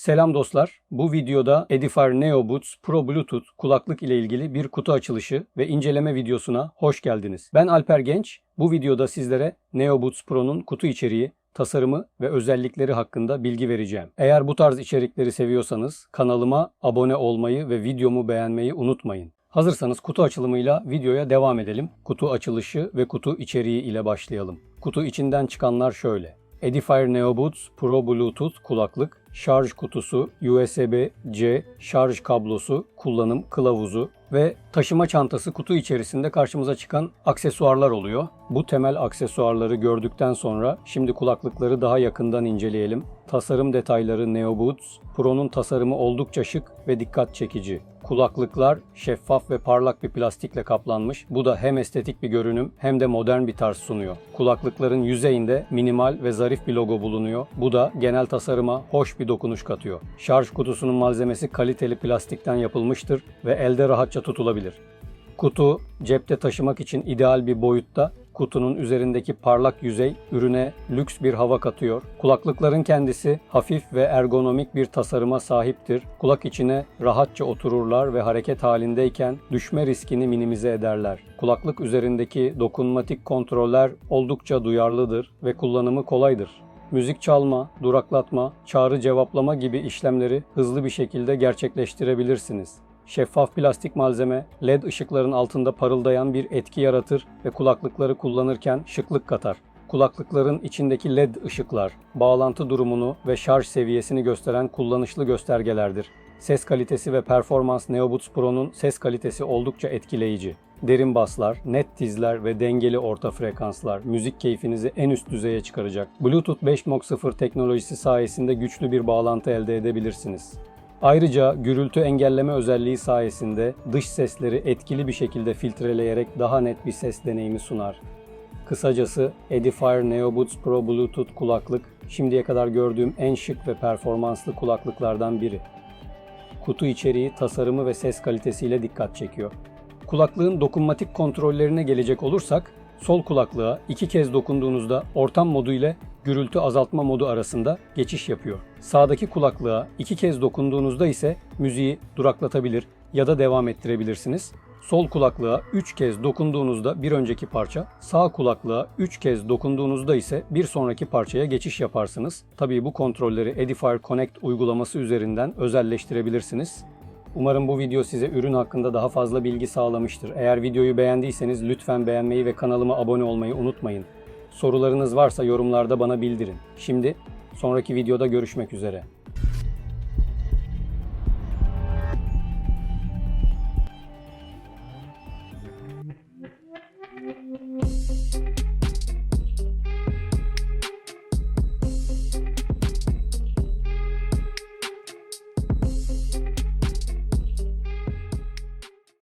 Selam dostlar. Bu videoda Edifier Neo Boots Pro Bluetooth kulaklık ile ilgili bir kutu açılışı ve inceleme videosuna hoş geldiniz. Ben Alper Genç. Bu videoda sizlere Neo Boots Pro'nun kutu içeriği, tasarımı ve özellikleri hakkında bilgi vereceğim. Eğer bu tarz içerikleri seviyorsanız kanalıma abone olmayı ve videomu beğenmeyi unutmayın. Hazırsanız kutu açılımıyla videoya devam edelim. Kutu açılışı ve kutu içeriği ile başlayalım. Kutu içinden çıkanlar şöyle. Edifier Neo Boots Pro Bluetooth kulaklık, şarj kutusu, USB-C şarj kablosu, kullanım kılavuzu ve taşıma çantası kutu içerisinde karşımıza çıkan aksesuarlar oluyor. Bu temel aksesuarları gördükten sonra şimdi kulaklıkları daha yakından inceleyelim. Tasarım detayları Neo Boots, Pro'nun tasarımı oldukça şık ve dikkat çekici. Kulaklıklar şeffaf ve parlak bir plastikle kaplanmış. Bu da hem estetik bir görünüm hem de modern bir tarz sunuyor. Kulaklıkların yüzeyinde minimal ve zarif bir logo bulunuyor. Bu da genel tasarıma hoş bir dokunuş katıyor. Şarj kutusunun malzemesi kaliteli plastikten yapılmıştır ve elde rahatça tutulabilir. Kutu cepte taşımak için ideal bir boyutta. Kutunun üzerindeki parlak yüzey ürüne lüks bir hava katıyor. Kulaklıkların kendisi hafif ve ergonomik bir tasarıma sahiptir. Kulak içine rahatça otururlar ve hareket halindeyken düşme riskini minimize ederler. Kulaklık üzerindeki dokunmatik kontroller oldukça duyarlıdır ve kullanımı kolaydır müzik çalma, duraklatma, çağrı cevaplama gibi işlemleri hızlı bir şekilde gerçekleştirebilirsiniz. Şeffaf plastik malzeme LED ışıkların altında parıldayan bir etki yaratır ve kulaklıkları kullanırken şıklık katar. Kulaklıkların içindeki LED ışıklar bağlantı durumunu ve şarj seviyesini gösteren kullanışlı göstergelerdir. Ses kalitesi ve performans Neobuds Pro'nun ses kalitesi oldukça etkileyici. Derin baslar, net tizler ve dengeli orta frekanslar müzik keyfinizi en üst düzeye çıkaracak. Bluetooth 5.0 teknolojisi sayesinde güçlü bir bağlantı ede edebilirsiniz. Ayrıca gürültü engelleme özelliği sayesinde dış sesleri etkili bir şekilde filtreleyerek daha net bir ses deneyimi sunar. Kısacası Edifier Neo Boots Pro Bluetooth kulaklık şimdiye kadar gördüğüm en şık ve performanslı kulaklıklardan biri. Kutu içeriği, tasarımı ve ses kalitesiyle dikkat çekiyor. Kulaklığın dokunmatik kontrollerine gelecek olursak, sol kulaklığa iki kez dokunduğunuzda ortam modu ile gürültü azaltma modu arasında geçiş yapıyor. Sağdaki kulaklığa iki kez dokunduğunuzda ise müziği duraklatabilir ya da devam ettirebilirsiniz. Sol kulaklığa 3 kez dokunduğunuzda bir önceki parça, sağ kulaklığa 3 kez dokunduğunuzda ise bir sonraki parçaya geçiş yaparsınız. Tabii bu kontrolleri Edifier Connect uygulaması üzerinden özelleştirebilirsiniz. Umarım bu video size ürün hakkında daha fazla bilgi sağlamıştır. Eğer videoyu beğendiyseniz lütfen beğenmeyi ve kanalıma abone olmayı unutmayın. Sorularınız varsa yorumlarda bana bildirin. Şimdi sonraki videoda görüşmek üzere.